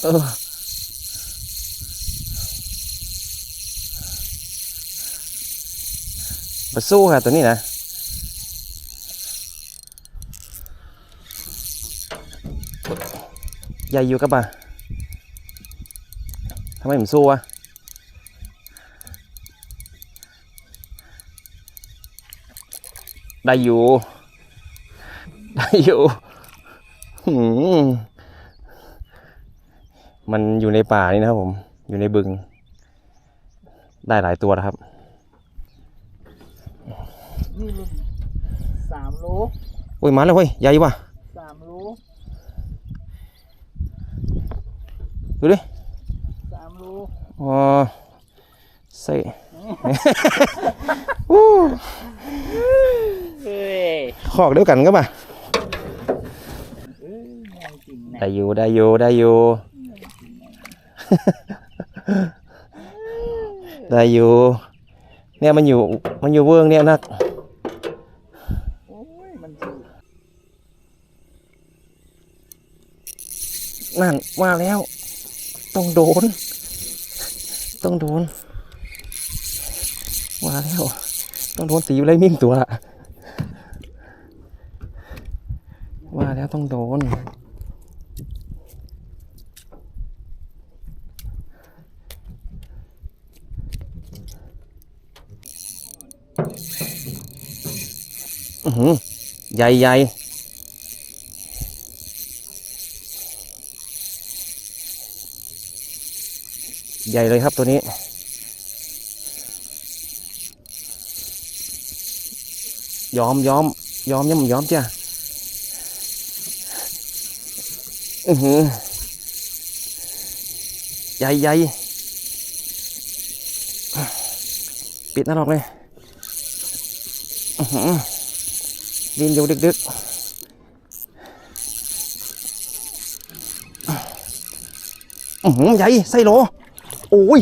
เออมาสู้ค่ะตัวนี้นะใหญ่อยู่กับมาทำไมผมสู้วะได้อยู่ ได้อยู่หืม มันอยู่ในป่านี่นะครับผมอยู่ในบึง ได้หลายตัวนะครับ นี่รุ่นสามโลโอ้ยมาแล้วเว้ยใหญ่ว่ะสามโลดูดิสามโลอ๋อใส่ อู้เฮ้ยขอกเดียวกันก็ป่ะเอ้ยแม่งจริงนะ ได้อยู่ได้อยู่ได้อยู่ ได้อยู่ เนี่ยมันอยู่ มันอยู่เวิร์งเนี่ยนักนั่นว่าแล้ว ต้องโดน ต้องโดนว่าแล้ว ต้องโดนสีอะไรมิ่งตัวละว่าแล้วต้องโดน อือหือ ใหญ่ใหญ่ใหญ่เลยครับตัวนี้ ยอมยอมยอมยอมยอมจ้ะอือหือใหญ่ใหญ่ปิดหน้าหรอกเลยอือหือ ดินอยู่ดึกๆอือหือใหญ่ไส้โหลโอ้ย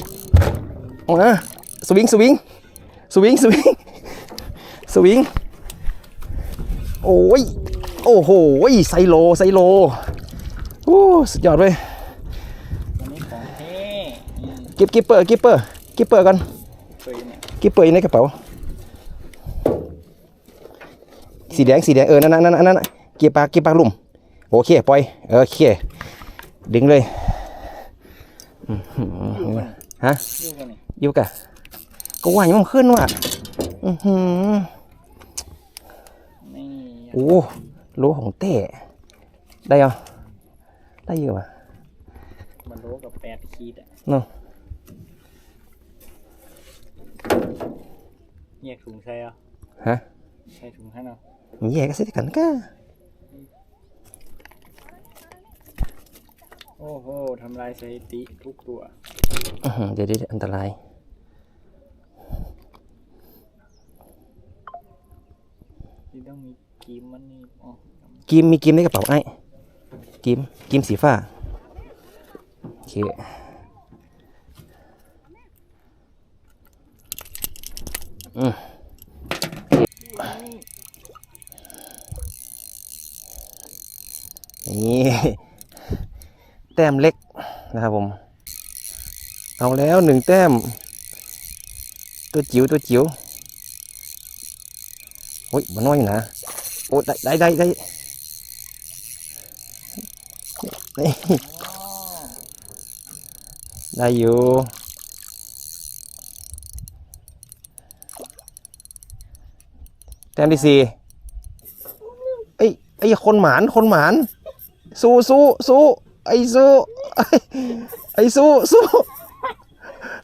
เอานะสวิงสวิงสวิงสวิงสวิงโอ้ยโอ้โหไซโลไซโลโอ้สุดยอดเลยอันนี้ของแท้นี่กิบกิปเปอร์กิปเปอร์กิปเปอร์กันเคยเนี่ยกิปเปอร์อยู่ในกระเป๋า สีแดงสีแดงเออนั่นนั่นนั่นนั่นเกียร์ปากเกียร์ปากลุ่มโอเคปล่อยโอเคดึงเลยอื้อหือฮะอยู่กันนี่อยู่กะก็ว่าอย่างมันขึ้นว่ะอือหือนี่โอ้โลของเต้ได้เหรอได้อยู่ป่ะมันโลกับแปดขีดอะเนาะแยกถุงใช่เหรอฮะใช่ถุงให้เนาะ แยกกันสิกันก็โอ้โหทำลายสถิติทุกตัวอื้อหือเดี๋ยวเดี๋ยวอันตราย ที่ต้องมีกีมมันนี่อ๋อกิมมีกิมในกระเป๋าไอ้กิมกิมสีฟ้า โอเคอืม นี่แต้มเล็กนะครับผม เอาแล้วหนึ่งแต้ม ตัวจิ๋วตัวจิ๋วโอ้ยมันน้อยนะโอ้ได้ได้ได้ได้ได้อยู่แต้มที่สี่ไอ้ไอ้คนหมานคนหมาน สู้สู้สู้ไอ้สู้ไอ้ไอ้สู้สู้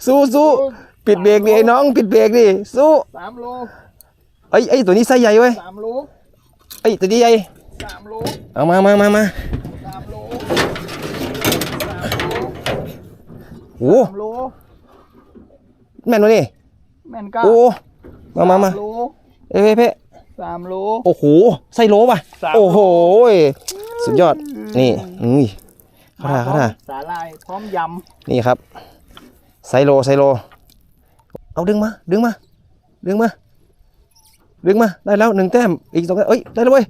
สู้สู้ปิดเบรกดิไอ้น้อง ปิดเบรกดิสู้สามโลไอ้ยไอ้ยตัวนี้ไส้ใหญ่เว้ยสามโลไอ้ยตัวนี้ใหญ่สามโลเอามามามามาสามโลโอ้สามโลแม่นวะนี่แม่นก้าโอ้มามามาสโลเอ้ยเพ่เพ่สามโลโอ้โหไส้โลป่ะสามโลโอ้โห สุดยอดนี่อุ้ยเข้าท่าเข้าท่าสาลายพร้อมยนี่ครับไซโลไซโล เอาดึงมาดึงมาดึงมาดึงมาได้แล้วหนึ่งแต้มอีกสองแต้มเอ้ยได้แล้วเว้ย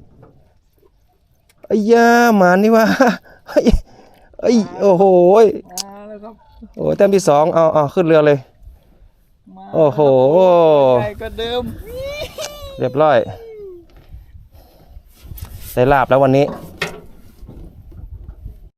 ไอ้ยาหมานี่วะเฮ้ยเอ้ยโอ้โหยมาแล้วครับโอ้แต้มที่สองเอาเอาขึ้นเรือเลยมาโอ้โหใหญ่ก็เดิมเรียบร้อยได้ลาบแล้ววันนี้